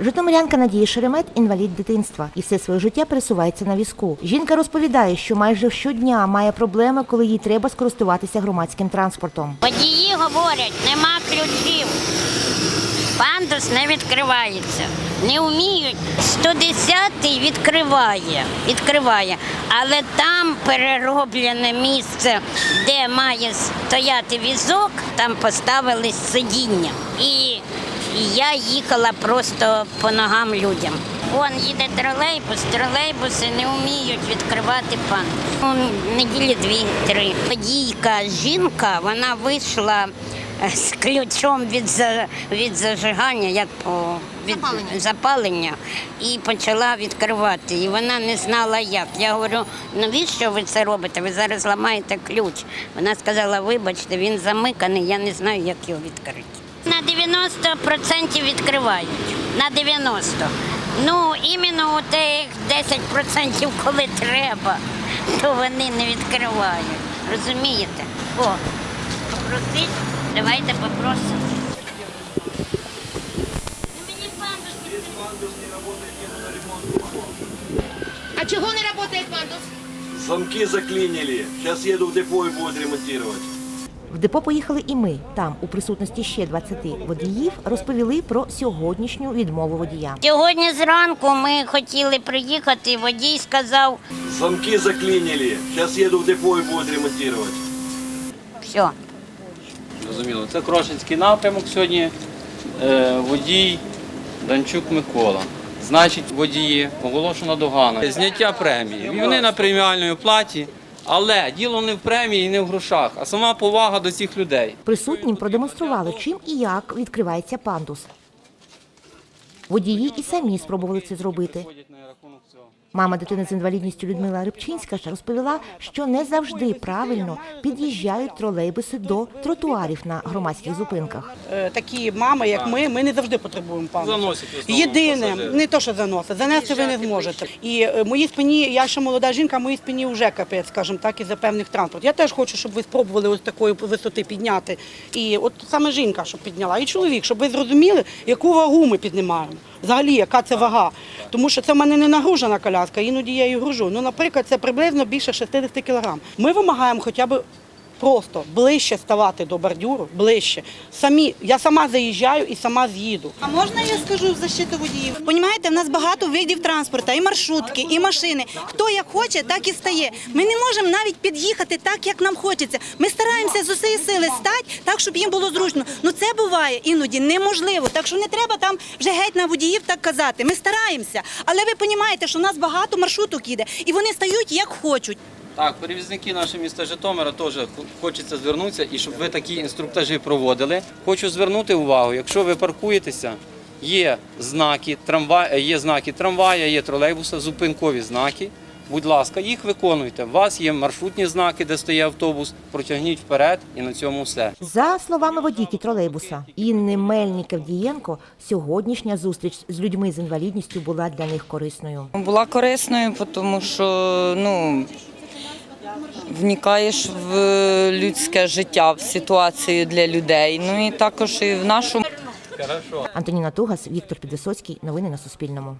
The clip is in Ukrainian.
Житомирянка Надія Шеремет інвалід дитинства і все своє життя пересувається на візку. Жінка розповідає, що майже щодня має проблеми, коли їй треба скористуватися громадським транспортом. Водії говорять, нема ключів. Пандус не відкривається. Не вміють. 110-й відкриває, відкриває. Але там перероблене місце, де має стояти візок, там поставили сидіння. І, і я їхала просто по ногам людям. Вон їде тролейбус, тролейбуси не вміють відкривати пандус. Ну, неділі дві-три. Водійка жінка, вона вийшла е, з ключом від, за- від зажигання, як по від запалення. і почала відкривати. І вона не знала як. Я говорю, навіщо ви це робите? Ви зараз ламаєте ключ. Вона сказала, вибачте, він замиканий, я не знаю, як його відкрити. На 90% відкривають. На 90%. Ну, іменно у тих 10%, коли треба, то вони не відкривають. Розумієте? О, попросить, давайте попросимо. А чего не работает пандус? Замки заклинили. Сейчас еду в депо и будут ремонтировать. В депо поїхали і ми. Там, у присутності ще 20 водіїв, розповіли про сьогоднішню відмову водія. Сьогодні зранку ми хотіли приїхати, водій сказав, Замки заклинили. Сейчас еду в депо и будут ремонтировать. все. Зрозуміло. Це Крошинський напрямок сьогодні. Е, Водій Данчук Микола. Значить, водії оголошена догана. Зняття премії. Вони на преміальній платі. Але діло не в премії і не в грошах, а сама повага до цих людей. Присутнім продемонстрували, чим і як відкривається пандус. Водії і самі спробували це зробити. Мама дитини з інвалідністю Людмила Рибчинська розповіла, що не завжди правильно під'їжджають тролейбуси до тротуарів на громадських зупинках. Е, такі мами, як ми, ми не завжди потребуємо. Заносять Єдине, не то, що заносить, занести ви не зможете. І е, моїй спині, я ще молода жінка, моїй спині вже капець, скажімо так, із-за певних транспорт. Я теж хочу, щоб ви спробували ось такої висоти підняти. І от саме жінка, щоб підняла, і чоловік, щоб ви зрозуміли, яку вагу ми піднімаємо. Взагалі, яка це вага. Тому що це в мене не нагружена коляска, іноді я її гружу. Ну, наприклад, це приблизно більше 60 кілограм. Ми вимагаємо хоча б просто ближче ставати до бордюру, ближче. Самі, я сама заїжджаю і сама з'їду. А можна я скажу в защиту водіїв? Понімаєте, в нас багато видів транспорту, і маршрутки, і машини. Хто як хоче, так і стає. Ми не можемо навіть під'їхати так, як нам хочеться. Ми стараємося з усієї сили стати так, щоб їм було зручно. Ну це буває іноді неможливо. Так що не треба там вже геть на водіїв так казати. Ми стараємося. Але ви розумієте, що в нас багато маршруток їде, і вони стають як хочуть. Так, перевізники нашого міста Житомира теж хочеться звернутися і щоб ви такі інструктажі проводили. Хочу звернути увагу, якщо ви паркуєтеся, є знаки, трамвай, є знаки трамвая, є тролейбуса, зупинкові знаки. Будь ласка, їх виконуйте. У вас є маршрутні знаки, де стоїть автобус, протягніть вперед і на цьому все. За словами водійки тролейбуса Інни Мельників-Дієнко, сьогоднішня зустріч з людьми з інвалідністю була для них корисною. Була корисною, тому що ну, вникаєш в людське життя, в ситуацію для людей. Ну і також і в нашу Антоніна Тугас, Віктор Підвисоцький. Новини на Суспільному.